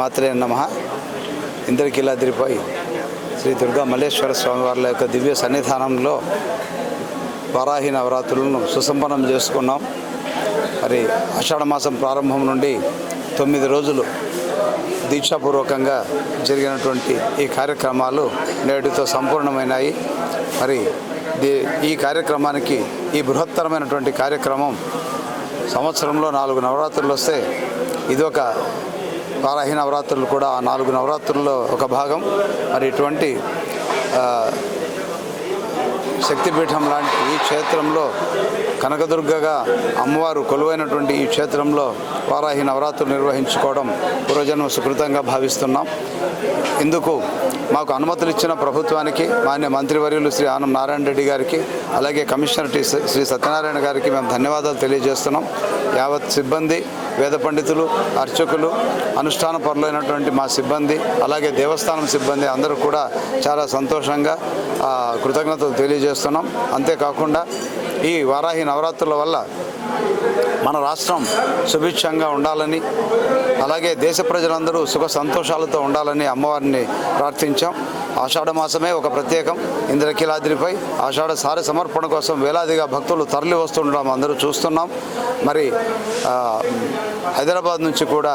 మాత్రే నమ. ఇంద్రకీలాద్రిపై శ్రీ దుర్గా మల్లేశ్వర స్వామి వారి యొక్క దివ్య సన్నిధానంలో వారాహి నవరాత్రులను సుసంపన్నం చేసుకున్నాం. మరి ఆషాఢ మాసం ప్రారంభం నుండి తొమ్మిది రోజులు దీక్షాపూర్వకంగా జరిగినటువంటి ఈ కార్యక్రమాలు నేటితో సంపూర్ణమైనాయి. మరి ఈ కార్యక్రమానికి ఈ బృహత్తరమైనటువంటి కార్యక్రమం సంవత్సరంలో నాలుగు నవరాత్రులు వస్తే ఇది ఒక వారాహి నవరాత్రులు కూడా ఆ నాలుగు నవరాత్రుల్లో ఒక భాగం. మరి ఇటువంటి శక్తిపీఠం లాంటి ఈ క్షేత్రంలో కనకదుర్గగా అమ్మవారు కొలువైనటువంటి ఈ క్షేత్రంలో వారాహి నవరాత్రులు నిర్వహించుకోవడం పూర్వజన్మ సుకృతంగా భావిస్తున్నాం. ఇందుకు మాకు అనుమతులు ఇచ్చిన ప్రభుత్వానికి మాన్య మంత్రివర్యులు శ్రీ ఆనం నారాయణ రెడ్డి గారికి అలాగే కమిషనర్ శ్రీ సత్యనారాయణ గారికి మేము ధన్యవాదాలు తెలియజేస్తున్నాం. యావత్ సిబ్బంది వేద పండితులు అర్చకులు అనుష్ఠాన పరులైనటువంటి మా సిబ్బంది అలాగే దేవస్థానం సిబ్బంది అందరూ కూడా చాలా సంతోషంగా కృతజ్ఞతలు తెలియజేస్తున్నాం. అంతేకాకుండా ఈ వారాహి నవరాత్రుల వల్ల మన రాష్ట్రం సుభిక్షంగా ఉండాలని అలాగే దేశ ప్రజలందరూ సుఖ సంతోషాలతో ఉండాలని అమ్మవారిని ప్రార్థించాం. ఆషాఢ మాసమే ఒక ప్రత్యేకం. ఇంద్రకీలాద్రిపై ఆషాఢ సారి సమర్పణ కోసం వేలాదిగా భక్తులు తరలి వస్తుండడం అందరూ చూస్తున్నాం. మరి హైదరాబాద్ నుంచి కూడా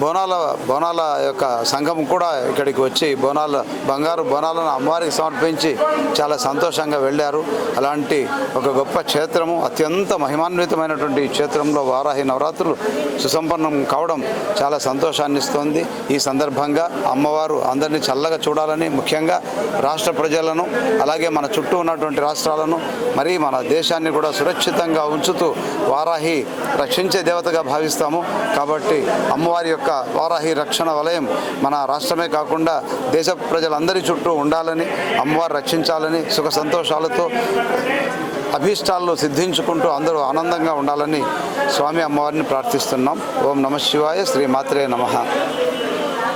బోనాల బోనాల యొక్క సంఘం కూడా ఇక్కడికి వచ్చి బోనాల బంగారు బోనాలను అమ్మవారికి సమర్పించి చాలా సంతోషంగా వెళ్ళారు. అలాంటి ఒక గొప్ప క్షేత్రము అత్యంత మహిమాన్వితమైనటువంటి క్షేత్రంలో వారాహి నవరాత్రులు సుసంపన్నం కావడం చాలా సంతోషాన్ని ఇస్తోంది. ఈ సందర్భంగా అమ్మవారు అందరినీ చల్లగా చూడాలని ముఖ్యంగా రాష్ట్ర ప్రజలను అలాగే మన చుట్టూ ఉన్నటువంటి రాష్ట్రాలను మరి మన దేశాన్ని కూడా సురక్షితంగా ఉంచుతూ వారాహి రక్షించే దేవతగా భావిస్తాము. కాబట్టి అమ్మవారి యొక్క యొక్క వారాహి రక్షణ వలయం మన రాష్ట్రమే కాకుండా దేశ ప్రజలందరి చుట్టూ ఉండాలని అమ్మవారు రక్షించాలని సుఖ సంతోషాలతో అభీష్టాలను సిద్ధించుకుంటూ అందరూ ఆనందంగా ఉండాలని స్వామి అమ్మవారిని ప్రార్థిస్తున్నాం. ఓం నమ శివాయ శ్రీ మాత్రే నమః.